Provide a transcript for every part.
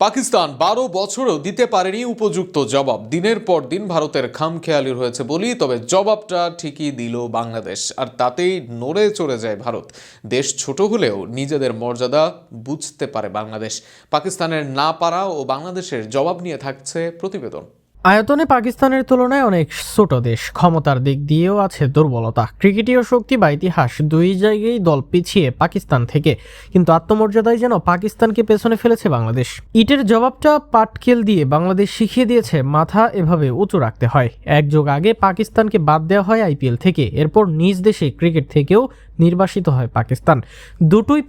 পাকিস্তান বারো বছরও দিতে পারেনি উপযুক্ত জবাব। দিনের পর দিন ভারতের খামখেয়ালি রয়েছে বলি, তবে জবাবটা ঠিকই দিল বাংলাদেশ। আর তাতেই নড়ে চড়ে যায় ভারত। দেশ ছোট হলেও নিজেদের মর্যাদা বুঝতে পারে বাংলাদেশ। পাকিস্তানের না পারা ও বাংলাদেশের জবাব নিয়ে থাকছে প্রতিবেদন। আয়তনে পাকিস্তানের তুলনায় অনেক ছোট দেশ। ক্ষমতার দিক দিয়েও আছে দুর্বলতা। ক্রিকেটীয় শক্তি বা ইতিহাস দুই জায়গায় দল পিছিয়ে পাকিস্তান থেকে। কিন্তু আত্মমর্যাদায় যেন পাকিস্তানকে পেছনে ফেলেছে বাংলাদেশ। ইটের জবাবটা পাটকেল দিয়ে বাংলাদেশ শিখিয়ে দিয়েছে, মাথা এভাবে উঁচু রাখতে হয়। এক যুগ আগে পাকিস্তানকে বাদ দেওয়া হয় আইপিএল থেকে। এরপর নিজ দেশে ক্রিকেট থেকেও নির্বাসিত হয় পাকিস্তান। দুটোই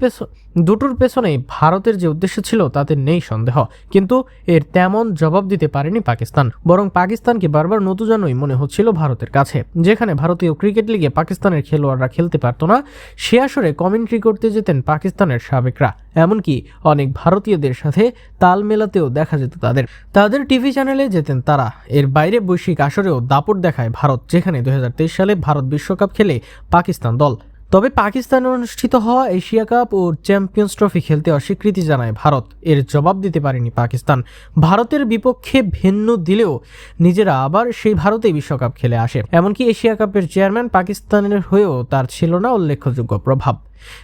দুটোর পেছনেই ভারতের যে উদ্দেশ্য ছিল তাতে নেই সন্দেহ। কিন্তু এর তেমন জবাব দিতে পারেনি পাকিস্তান। বরং পাকিস্তানকে বারবার নতুজানই মনে হচ্ছিল ভারতের কাছে। যেখানে ভারতীয় ক্রিকেট লিগে পাকিস্তানের খেলোয়াড়রা খেলতে পারত না, সে আসরে কমেন্ট্রি করতে যেতেন পাকিস্তানের সাবেকরা। এমনকি অনেক ভারতীয়দের সাথে তাল মেলাতেও দেখা যেত তাদের। তাদের টিভি চ্যানেলে যেতেন তারা। এর বাইরে বৈশ্বিক আসরেও দাপট দেখায় ভারত, যেখানে দুই হাজার তেইশ সালে ভারত বিশ্বকাপ খেলে পাকিস্তান দল। তবে পাকিস্তানে অনুষ্ঠিত হওয়া এশিয়া কাপ ও চ্যাম্পিয়ন্স ট্রফি খেলতে অস্বীকৃতি জানায় ভারত। এর জবাব দিতে পারেনি পাকিস্তান। ভারতের বিপক্ষে ভিন্ন দিলেও নিজেরা আবার সেই ভারতেই বিশ্বকাপ খেলে আসে। এমনকি এশিয়া কাপের চেয়ারম্যান পাকিস্তানের হয়েও তার ছিল না উল্লেখযোগ্য প্রভাব।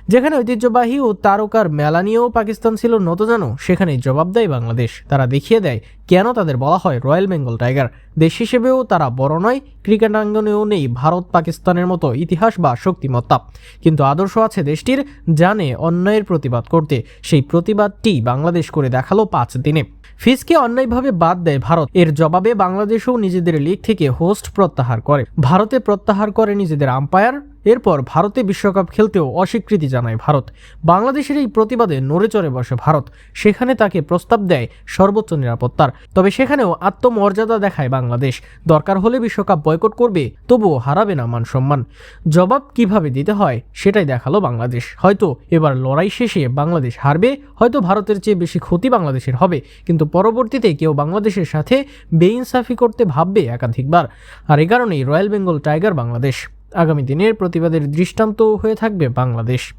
যেখানে ঐতিহ্যবাহী ও তারকার মেলা নিয়েও পাকিস্তান ছিল নতজানো সেখানেই জবাব দেয় বাংলাদেশ। তারা দেখিয়ে দেয় কেন তাদের বলা হয় রয়্যাল বেঙ্গল টাইগার? দেশ হিসেবেও তারা বড় নয় ক্রিকেট আঙ্গনেও নেই, ভারত, পাকিস্তানের মতো ইতিহাস বা শক্তিমত্তা। কিন্তু আদর্শ আছে দেশটির, জানে অন্যায়ের প্রতিবাদ করতে। সেই প্রতিবাদটি বাংলাদেশ করে দেখাল পাঁচ দিনে। ফিজকে অন্যায়ভাবে বাদ দেয় ভারত। এর জবাবে বাংলাদেশও নিজেদের লিগ থেকে হোস্ট প্রত্যাহার করে। ভারতে প্রত্যাহার করে নিজেদের আম্পায়ার এরপর ভারতে বিশ্বকাপ খেলতেও অস্বীকৃতি জানায় ভারত। বাংলাদেশের এই প্রতিবাদে নড়ে চড়ে বসে ভারত। সেখানে তাকে প্রস্তাব দেয় সর্বোচ্চ নিরাপত্তার। তবে সেখানেও আত্মমর্যাদা দেখায় বাংলাদেশ। দরকার হলে বিশ্বকাপ বয়কট করবে, তবুও হারাবে না মান সম্মান জবাব কীভাবে দিতে হয়, সেটাই দেখাল বাংলাদেশ। হয়তো এবার লড়াই শেষে বাংলাদেশ হারবে, হয়তো ভারতের চেয়ে বেশি ক্ষতি বাংলাদেশের হবে। কিন্তু পরবর্তীতে কেউ বাংলাদেশের সাথে বেইনসাফি করতে ভাববে একাধিকবার। আর এ কারণেই রয়্যাল বেঙ্গল টাইগার বাংলাদেশ। আগামী দিনের প্রতিবাদের দৃষ্টান্ত হয়ে থাকবে বাংলাদেশ।